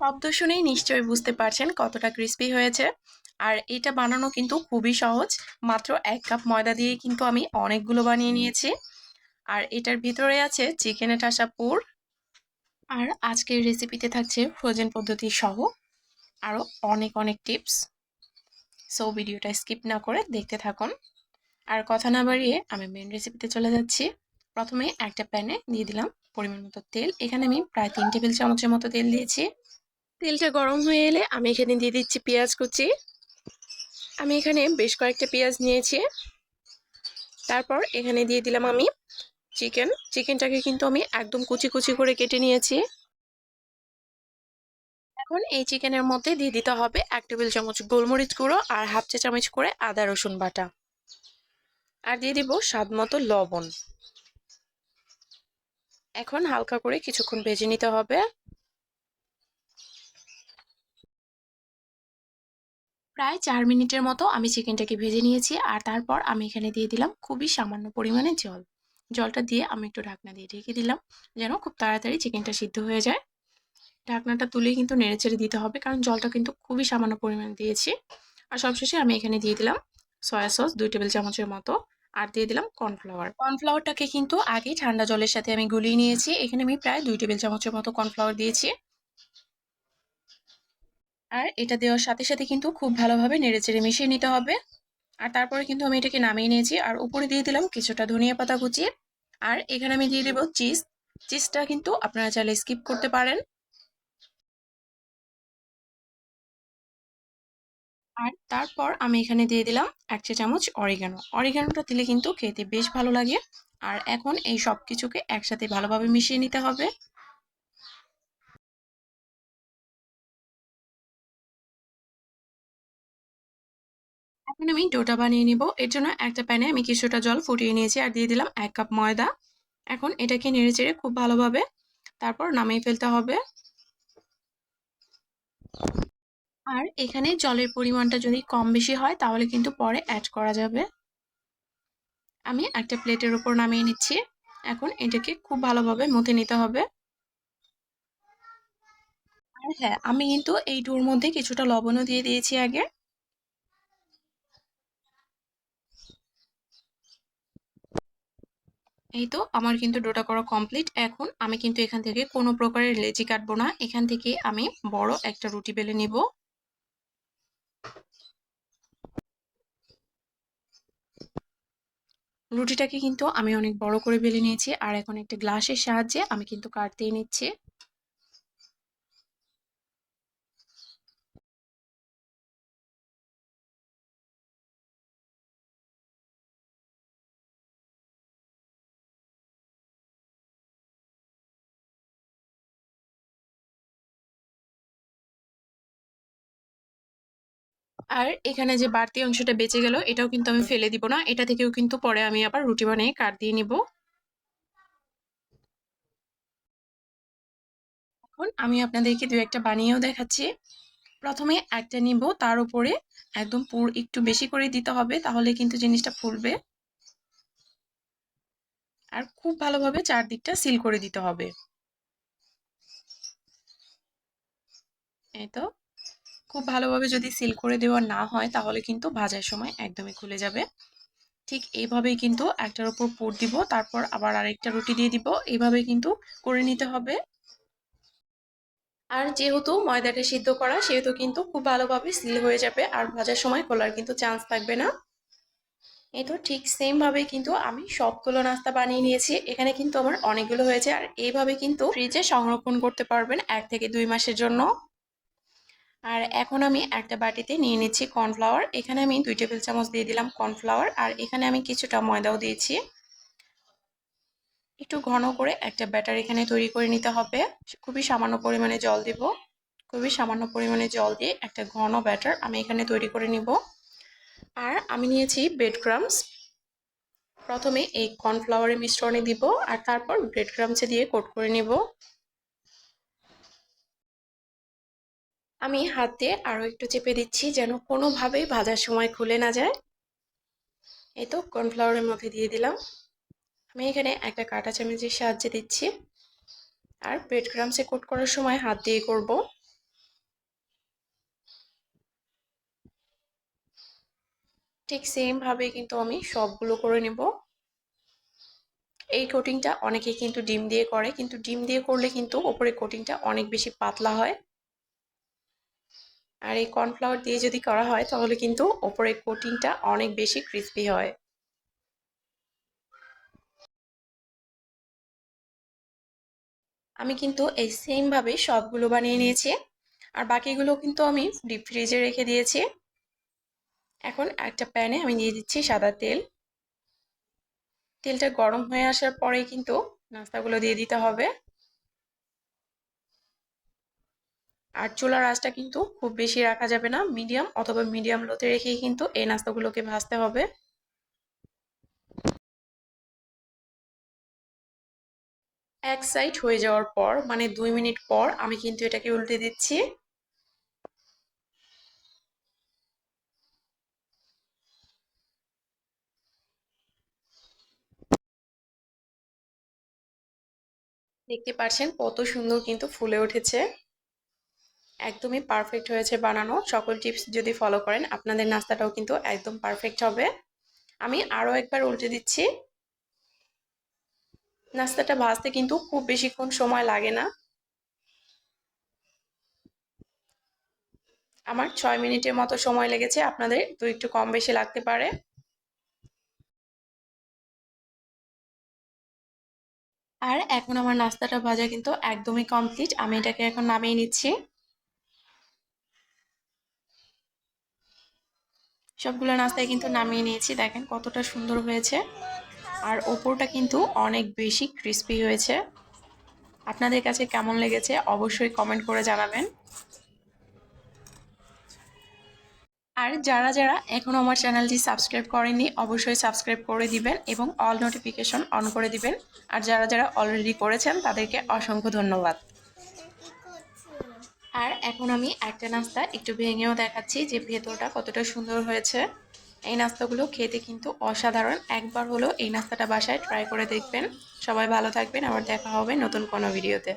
শব্দ শুনেই নিশ্চয়ই বুঝতে পারছেন কতটা ক্রিস্পি হয়েছে। আর এটা বানানো কিন্তু খুবই সহজ, মাত্র এক কাপ ময়দা দিয়ে কিন্তু আমি অনেকগুলো বানিয়ে নিয়েছি। আর এটার ভিতরে আছে চিকেনে ঠাসা পুর। আর আজকের রেসিপিতে থাকছে ফ্রোজেন পদ্ধতি সহ আরও অনেক অনেক টিপস সো ভিডিওটা স্কিপ না করে দেখতে থাকুন। আর কথা না বাড়িয়ে আমি মেন রেসিপিতে চলে যাচ্ছি। প্রথমে একটা প্যানে দিয়ে দিলাম পরিমাণ মতো তেল। এখানে আমি প্রায় তিন টেবিল চামচের মতো তেল দিয়েছি। তেলটা গরম হয়ে এলে আমি এখানে দিয়ে দিচ্ছি পেঁয়াজ কুচি। আমি এখানে বেশ কয়েকটা পেঁয়াজ নিয়েছি। তারপর এখানে দিয়ে দিলাম আমি চিকেন। চিকেনটাকে কিন্তু আমি একদম কুচি কুচি করে কেটে নিয়েছি। এখন এই চিকেনের মধ্যে দিয়ে দিতে হবে এক টেবিল চামচ গোলমরিচ গুঁড়ো আর হাফ চা চামচ করে আদা রসুন বাটা। আর দিয়ে দিব স্বাদ মতো লবণ। এখন হালকা করে কিছুক্ষণ ভেজে নিতে হবে। প্রায় চার মিনিটের মতো আমি চিকেনটাকে ভেজে নিয়েছি আর তারপর আমি এখানে দিয়ে দিলাম খুবই সামান্য পরিমাণে জল। জলটা দিয়ে আমি একটু ঢাকনা দিয়ে ঢেকে দিলাম যেন খুব তাড়াতাড়ি চিকেনটা সিদ্ধ হয়ে যায়। ঢাকনাটা তুলেই কিন্তু নেড়ে চেড়ে দিতে হবে কারণ জলটা কিন্তু খুবই সামান্য পরিমাণে দিয়েছি। আর সবশেষে আমি এখানে দিয়ে দিলাম সয়া সস দুই টেবিল চামচের মতো। আর দিয়ে দিলাম কর্নফ্লাওয়ার কর্নফ্লাওয়ারটাকে কিন্তু আগে ঠান্ডা জলের সাথে আমি গুলিয়ে নিয়েছি। এখানে আমি প্রায় দুই টেবিল চামচের মতো কর্নফ্লাওয়ার দিয়েছি। আর এটা দেওয়ার সাথে সাথে কিন্তু খুব ভালোভাবে নেড়েচেড়ে মিশিয়ে নিতে হবে। আর তারপরে কিন্তু আমি এটাকে নামিয়ে নিয়েছি। আর উপরে দিয়ে দিলাম কিছুটা ধনিয়া পাতা কুচিয়ে আর এখানে আমি দিয়ে দেবো চিজ চিজটা কিন্তু আপনারা চাইলে স্কিপ করতে পারেন। আর তারপর আমি এখানে দিয়ে দিলাম এক চা চামচ অরিগানো অরিগানোটা দিলে কিন্তু খেতে বেশ ভালো লাগে। আর এখন এই সব কিছুকে একসাথে ভালোভাবে মিশিয়ে নিতে হবে। এখন আমি ডোটা বানিয়ে নিব। এর জন্য একটা প্যানে আমি কিছুটা জল ফুটিয়ে নিয়েছি আর দিয়ে দিলাম এক কাপ ময়দা। এখন এটাকে নেড়ে চেড়ে খুব ভালোভাবে তারপর নামিয়ে ফেলতে হবে। আর এখানে জলের পরিমাণটা যদি কম বেশি হয়, তাহলে কিন্তু পরে অ্যাড করা যাবে। আমি একটা প্লেটের ওপর নামিয়ে নিচ্ছি। এখন এটাকে খুব ভালোভাবে মুথে নিতে হবে। আর হ্যাঁ আমি কিন্তু এই ডোর মধ্যে কিছুটা লবণও দিয়ে দিয়েছি আগে। এই তো আমার কিন্তু ডোটা করা কমপ্লিট এখন আমি কিন্তু এখান থেকে কোনো প্রকারের লেচি কাটবো না। এখান থেকে আমি বড় একটা রুটি বেলে নিব। রুটিটাকে কিন্তু আমি অনেক বড় করে বেলে নিয়েছি, আর এখন একটা গ্লাসের সাহায্যে আমি কিন্তু কাটতেই নিচ্ছি আর এখানে যে বাড়তি অংশটা বেঁচে গেল, এটাও কিন্তু আমি ফেলে দিব না। এটা থেকেও কিন্তু পরে আমি আবার রুটি বানিয়ে কাট দিয়ে নিব। এখন আমি আপনাদেরকে দু একটা বানিয়েও দেখাচ্ছি। প্রথমে একটা নিব, তার উপরে একদম পুর একটু বেশি করে দিতে হবে, তাহলে কিন্তু জিনিসটা ফুলবে। আর খুব ভালোভাবে চারদিকটা সিল করে দিতে হবে। এই তো। খুব ভালোভাবে যদি সিল করে দেওয়া না হয়, তাহলে কিন্তু ভাজার সময় একদমই খুলে যাবে। ঠিক এইভাবেই কিন্তু একটার উপর পুর দিব, তারপর আবার আরেকটা রুটি দিয়ে দিব। এইভাবে কিন্তু করে নিতে হবে। আর যেহেতু ময়দাটা সিদ্ধ করা, সেহেতু কিন্তু খুব ভালোভাবে সিল হয়ে যাবে আর ভাজার সময় খোলার কিন্তু চান্স থাকবে না। এই তো ঠিক সেমভাবে কিন্তু আমি সবগুলো নাস্তা বানিয়ে নিয়েছি। এখানে কিন্তু আমার অনেকগুলো হয়েছে আর এইভাবে কিন্তু ফ্রিজে সংরক্ষণ করতে পারবেন এক থেকে দুই মাসের জন্য। আর এখন আমি একটা বাটিতে নিয়ে নিচ্ছি কর্নফ্লাওয়ার। এখানে আমি দুই টেবিল চামচ দিয়ে দিলাম কর্নফ্লাওয়ার আর এখানে আমি কিছুটা ময়দাও দিয়েছি। একটু ঘন করে একটা ব্যাটার এখানে তৈরি করে নিতে হবে। খুবই সামান্য পরিমাণে জল দিব। খুবই সামান্য পরিমাণে জল দিয়ে একটা ঘন ব্যাটার আমি এখানে তৈরি করে নিব। আর আমি নিয়েছি ব্রেড ক্রামস প্রথমে এই কর্নফ্লাওয়ারের মিশ্রণে দিব আর তারপর ব্রেড ক্রামসে দিয়ে কোট করে নিব। আমি হাত দিয়ে আরও একটু চেপে দিচ্ছি যেন কোনোভাবেই ভাজার সময় খুলে না যায়। এই তো কর্নফ্লাওয়ারের মধ্যে দিয়ে দিলাম। আমি এখানে একটা কাটা চামচের সাহায্যে দিচ্ছি। আর ব্রেড ক্রামসে কোট করার সময় হাত দিয়ে করব। ঠিক সেমভাবে কিন্তু আমি সবগুলো করে নেব। এই কোটিংটা অনেকে কিন্তু ডিম দিয়ে করে, কিন্তু ডিম দিয়ে করলে কিন্তু ওপরে কোটিংটা অনেক বেশি পাতলা হয়। আর এই কর্নফ্লাওয়ার দিয়ে যদি করা হয়, তাহলে কিন্তু ওপরে কোটিংটা অনেক বেশি ক্রিস্পি হয়। আমি কিন্তু এই সেমভাবে সবগুলো বানিয়ে নিয়েছি। আর বাকিগুলো কিন্তু আমি ডিপ ফ্রিজে রেখে দিয়েছি। এখন একটা প্যানে আমি দিয়ে দিচ্ছি সাদা তেল। তেলটা গরম হয়ে আসার পরেই কিন্তু নাস্তাগুলো দিয়ে দিতে হবে। আর চুলার আঁচটা কিন্তু খুব বেশি রাখা যাবে না, মিডিয়াম অথবা মিডিয়াম লোতে রেখেই কিন্তু এই নাস্তাগুলোকে ভাজতে হবে। এক সাইড হয়ে যাওয়ার পর মানে দুই মিনিট পর আমি কিন্তু এটাকে উল্টে দিচ্ছি। দেখতে পাচ্ছেন কত সুন্দর কিন্তু ফুলে উঠেছে। একদমই পারফেক্ট হয়েছে বানানো। সকল টিপস যদি ফলো করেন, আপনাদের নাস্তাটাও কিন্তু একদম পারফেক্ট হবে। আমি আরও একবার উল্টে দিচ্ছি। নাস্তাটা ভাজতে কিন্তু খুব বেশিক্ষণ সময় লাগে না। আমার ছয় মিনিটের মতো সময় লেগেছে, আপনাদের তো একটু কম বেশি লাগতে পারে। আর এখন আমার নাস্তাটা ভাজা কিন্তু একদমই কমপ্লিট আমি এটাকে এখন নামিয়ে নিচ্ছি। সবগুলো নাস্তায় কিন্তু নামিয়ে নিয়েছি। দেখেন কতটা সুন্দর হয়েছে। আর ওপরটা কিন্তু অনেক বেশি ক্রিস্পি হয়েছে। আপনাদের কাছে কেমন লেগেছে অবশ্যই কমেন্ট করে জানাবেন। আর যারা যারা এখনও আমার চ্যানেলটি সাবস্ক্রাইব করেননি, অবশ্যই সাবস্ক্রাইব করে দিবেন এবং অল নোটিফিকেশন অন করে দিবেন। আর যারা যারা অলরেডি করেছেন, তাদেরকে অসংখ্য ধন্যবাদ। এখন আমি একটা নাস্তা একটু ভেঙেও দেখাচ্ছি যে ভেতরটা কতটা সুন্দর হয়েছে। এই নাস্তাগুলো খেতে কিন্তু অসাধারণ। একবার হলো এই নাস্তাটা বাসায় ট্রাই করে দেখবেন। সবাই ভালো থাকবেন। আবার দেখা হবে নতুন কোনো ভিডিওতে।